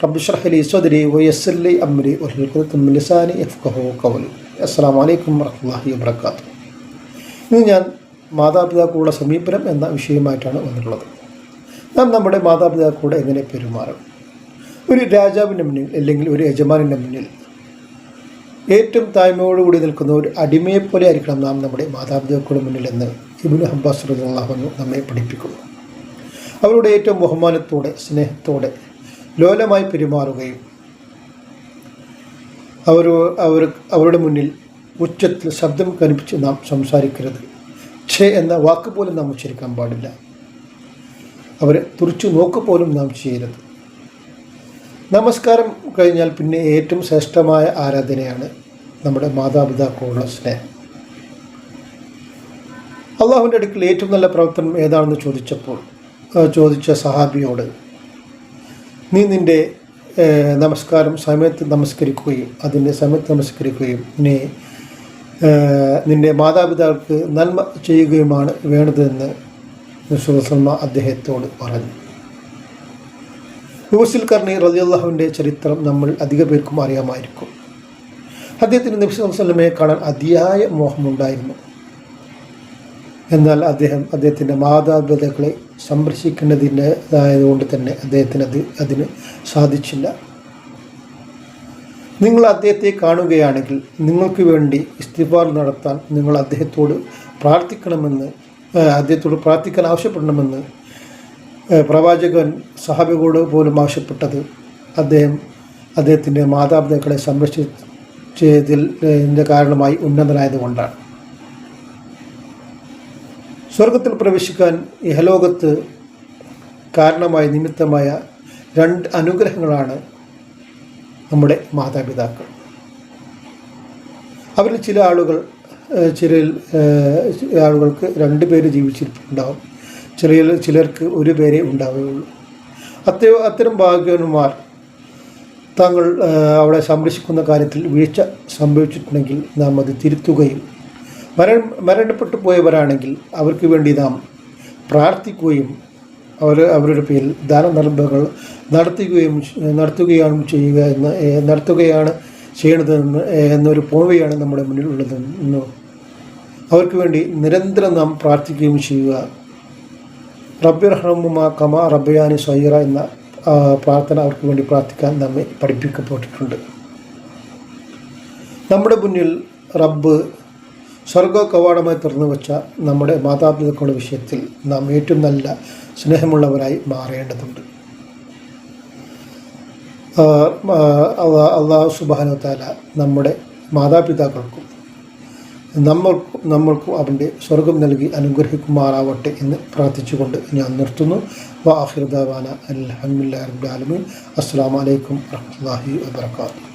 ബഅദ് റബ്ബി ഇശ്റഹ് ലി സദ്രി വയസ്സിർ ലി അംരി വഹ്ലുൽ ഉഖ്ദത്തം മിൻ ലിസാനി യഫ്ഖഹു ഖൗലി അസ്സലാമു അലൈക്കും വറഹ്മത്തുള്ളാഹി വബറകാതുഹു ഇന്ന് ഞാൻ മാതാപിതാക്കളുടെ സമീപനം എന്ന വിഷയമായിട്ടാണ് വന്നിട്ടുള്ളത്. നാം നമ്മുടെ മാതാപിതാക്കളോട് എങ്ങനെ പെരുമാറണം ഒരു രാജാവിന്റെ മുന്നിൽ അല്ലെങ്കിൽ ഒരു യജമാനിന്റെ മുന്നിൽ ഏറ്റവും താഴ്മയോടുകൂടി നിൽക്കുന്ന ഒരു അടിമയെപ്പോലെ ആയിരിക്കണം നാം നമ്മുടെ മാതാപിതാക്കളുടെ മുന്നിൽ എന്ന് ഇബിന് ഹബ്ബാസ് റഹ്ലാഹു നമ്മെ പഠിപ്പിക്കുന്നു. അവരുടെ ഏറ്റവും ബഹുമാനത്തോടെ സ്നേഹത്തോടെ ലോലമായി പെരുമാറുകയും അവർ അവർ അവരുടെ മുന്നിൽ ഉച്ചത്തിൽ ശബ്ദം കനിപ്പിച്ച് നാം സംസാരിക്കരുത്. ഛേ എന്ന വാക്ക് പോലും നാം ഉച്ചരിക്കാൻ പാടില്ല. അവരെ തുറിച്ചു നോക്ക് പോലും നാം ചെയ്യരുത്. നമസ്കാരം കഴിഞ്ഞാൽ പിന്നെ ഏറ്റവും ശ്രേഷ്ഠമായ ആരാധനയാണ് നമ്മുടെ മാതാപിതാക്കളുള്ള സ്നേഹം. അള്ളാഹുവിന്റെ അടുക്കൽ ഏറ്റവും നല്ല പ്രവർത്തനം ഏതാണെന്ന് ചോദിച്ചപ്പോൾ ചോദിച്ച സഹാബിയോട് നീ നിന്റെ നമസ്കാരം സമയത്ത് നമസ്കരിക്കുകയും അതിന്റെ സമയത്ത് നമസ്കരിക്കുകയും നീ നിന്റെ മാതാപിതാക്കൾക്ക് നന്മ ചെയ്യുകയുമാണ് വേണ്ടതെന്ന് നിസുസൽമ അദ്ദേഹത്തോട് പറഞ്ഞു. യൂസിൽ കർണി റലിയുള്ളാഹുവിന്റെ ചരിത്രം നമ്മൾ അധിക പേർക്കും അറിയാമായിരിക്കും. അദ്ദേഹത്തിന് നബി വസ്ലമയെ കാണാൻ അതിയായ മോഹമുണ്ടായിരുന്നു. എന്നാൽ അദ്ദേഹം അദ്ദേഹത്തിന്റെ മാതാപിതാക്കളെ സംരക്ഷിക്കേണ്ടതിന്റെതായതുകൊണ്ട് തന്നെ അദ്ദേഹത്തിന് അത് അതിന് സാധിച്ചില്ല. നിങ്ങൾ അദ്ദേഹത്തെ കാണുകയാണെങ്കിൽ നിങ്ങൾക്ക് വേണ്ടി ഇസ്തിഫാർ നടത്താൻ നിങ്ങൾ അദ്ദേഹത്തോട് പ്രാർത്ഥിക്കണമെന്ന് അദ്ദേഹത്തോട് പ്രാർത്ഥിക്കാൻ ആവശ്യപ്പെടണമെന്ന് പ്രവാചകൻ സഹാബികളോട് പോലും ആവശ്യപ്പെട്ടത് അദ്ദേഹം അദ്ദേഹത്തിന്റെ മാതാപിതാക്കളെ സംരക്ഷിച്ചതിൽ കാരണമായി ഉന്നതനായതുകൊണ്ടാണ്. സ്വർഗത്തിൽ പ്രവേശിക്കാൻ ഇഹലോകത്ത് കാരണമായ നിമിത്തമായ രണ്ട് അനുഗ്രഹങ്ങളാണ് നമ്മുടെ മാതാപിതാക്കൾ. അവരിൽ ചില ആളുകൾ ചില ആളുകൾക്ക് രണ്ട് പേര് ജീവിച്ചിട്ടുണ്ടാവും. ചില ചിലർക്ക് ഒരു പേരേ ഉണ്ടാവുകയുള്ളൂ. അത്തരം അത്തരം ഭാഗ്യവന്മാർ താങ്കൾ അവളെ സംരക്ഷിക്കുന്ന കാര്യത്തിൽ വീഴ്ച സംഭവിച്ചിട്ടുണ്ടെങ്കിൽ നാം അത് തിരുത്തുകയും മര മരണപ്പെട്ടു പോയവരാണെങ്കിൽ അവർക്ക് വേണ്ടി നാം പ്രാർത്ഥിക്കുകയും അവർ അവരുടെ പേരിൽ ദാനധർമ്മങ്ങൾ നടത്തുകയും നടത്തുകയാണ് ചെയ്യുക എന്ന് നടത്തുകയാണ് ചെയ്യണതെന്ന് എന്നൊരു പോവയാണ് നമ്മുടെ മുന്നിലുള്ളത് അവർക്ക് വേണ്ടി നിരന്തരം നാം പ്രാർത്ഥിക്കുകയും ചെയ്യുക. റബ്ബിർഹമുമ കമ റബ്ബയാനി സൈറ എന്ന പ്രാർത്ഥന അവർക്ക് വേണ്ടി പ്രാർത്ഥിക്കാൻ നമ്മെ പഠിപ്പിക്കപ്പെട്ടിട്ടുണ്ട്. നമ്മുടെ മുന്നിൽ റബ്ബ് സ്വർഗ കവാടമായി തുറന്നു വെച്ച നമ്മുടെ മാതാപിതാക്കളുടെ വിഷയത്തിൽ നാം ഏറ്റവും നല്ല സ്നേഹമുള്ളവരായി മാറേണ്ടതുണ്ട്. അള്ളാഹു സുബാനു നമ്മുടെ മാതാപിതാക്കൾക്കും നമ്മൾക്കും നമ്മൾക്കും അവന്റെ സ്വർഗം നൽകി അനുഗ്രഹിക്കുമാറാവട്ടെ എന്ന് പ്രാർത്ഥിച്ചുകൊണ്ട് ഞാൻ നിർത്തുന്നു. വാഹിർദാന അലഹമുല്ലാ റബ്ബാലമീൻ അസ്സാം വലൈക്കും വാഹി വാബർക്കാത്തു